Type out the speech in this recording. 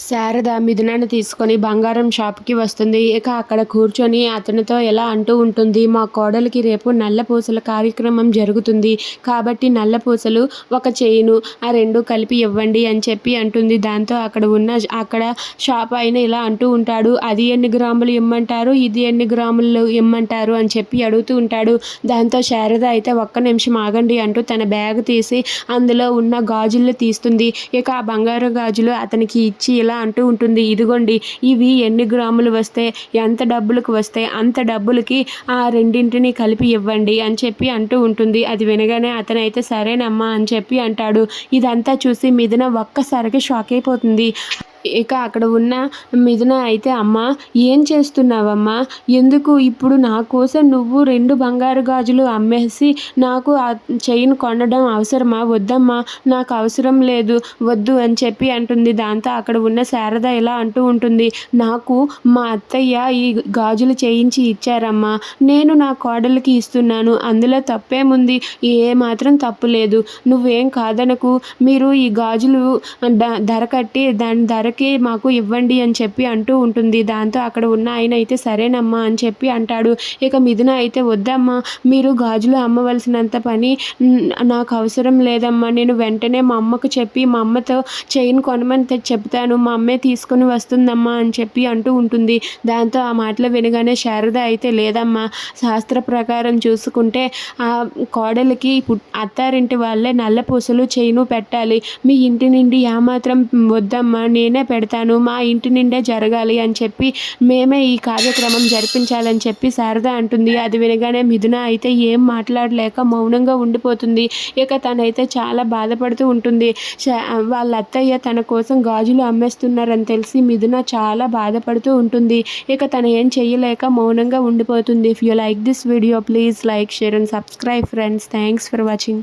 శారద మిథునాన్ని తీసుకొని బంగారం షాప్కి వస్తుంది. ఇక అక్కడ కూర్చొని అతనితో ఎలా అంటూ ఉంటుంది మా కోడలికి రేపు నల్ల పూసల కార్యక్రమం జరుగుతుంది. కాబట్టి నల్లపూసలు ఒక చైను ఆ రెండు కలిపి ఇవ్వండి అని చెప్పి అంటుంది. దాంతో అక్కడ ఉన్న అక్కడ షాప్ ఆయన ఇలా అంటూ ఉంటాడు అది ఎన్ని గ్రాములు ఇమ్మంటారు? ఇది ఎన్ని గ్రాములు ఇమ్మంటారు? అని చెప్పి అడుగుతూ ఉంటాడు. దాంతో శారద అయితే ఒక్క నిమిషం ఆగండి అంటూ తన బ్యాగ్ తీసి అందులో ఉన్న గాజులు తీస్తుంది. ఇక ఆ బంగారు గాజులు అతనికి ఇచ్చి ఇలా అంటూ ఉంటుంది. ఇదిగోండి ఇవి ఎన్ని గ్రాములు వస్తే ఎంత డబ్బులకు వస్తే అంత డబ్బులకి ఆ రెండింటిని కలిపి ఇవ్వండి అని చెప్పి అంటూ ఉంటుంది. అది వినగానే అతనైతే సరేనమ్మా అని చెప్పి అంటాడు. ఇదంతా చూసి మిథున ఒక్కసారికి షాక్ అయిపోతుంది. ఇక అక్కడ ఉన్న మిథున అయితే అమ్మ ఏం చేస్తున్నావమ్మా? ఎందుకు ఇప్పుడు నా కోసం నువ్వు రెండు బంగారు గాజులు అమ్మేసి నాకు ఆ చైన్ కొనడం అవసరమా? వద్దమ్మా నాకు అవసరం లేదు. వద్దు అని చెప్పి అంటుంది దాంతో అక్కడ ఉన్న శారద ఇలా అంటూ ఉంటుంది. నాకు మా అత్తయ్య ఈ గాజులు చేయించి ఇచ్చారమ్మా. నేను నా కోడలికి ఇస్తున్నాను. అందులో తప్పేముంది? ఏ మాత్రం తప్పు లేదు. నువ్వేం కాదనకు? మీరు ఈ గాజులు ధర కట్టి దాని ధర ధరకి మాకు ఇవ్వండి అని చెప్పి అంటూ ఉంటుంది. దాంతో అక్కడ ఉన్న ఆయన అయితే సరేనమ్మా అని చెప్పి అంటాడు. ఇక మిథున అయితే వద్దమ్మా. మీరు గాజులు అమ్మవలసినంత పని నాకు అవసరం లేదమ్మా. నేను వెంటనే మా అమ్మకు చెప్పి మా అమ్మతో చైన్ కొనమని చెప్తాను. మా అమ్మే తీసుకుని వస్తుందమ్మా అని చెప్పి అంటూ ఉంటుంది. దాంతో ఆ మాటలు వినగానే శారద అయితే లేదమ్మా. శాస్త్ర ప్రకారం చూసుకుంటే ఆ కోడలికి అత్తారింటి వాళ్ళే నల్ల పూసలు చైను పెట్టాలి. మీ ఇంటి నుండి ఏమాత్రం వద్దమ్మా. నేనే పెడతాను మా ఇంటి నిండే జరగాలి అని చెప్పి మేమే ఈ కార్యక్రమం జరిపించాలని చెప్పి శారద అంటుంది. అది వినగానే మిథున అయితే ఏం మాట్లాడలేక మౌనంగా ఉండిపోతుంది. ఇక తనైతే చాలా బాధపడుతూ ఉంటుంది. వాళ్ళ అత్తయ్య తన కోసం గాజులు అమ్మేస్తున్నారని తెలిసి మిథున చాలా బాధపడుతూ ఉంటుంది. ఇక తను ఏం చేయలేక మౌనంగా ఉండిపోతుంది. If you like this video please like share and subscribe friends thanks for watching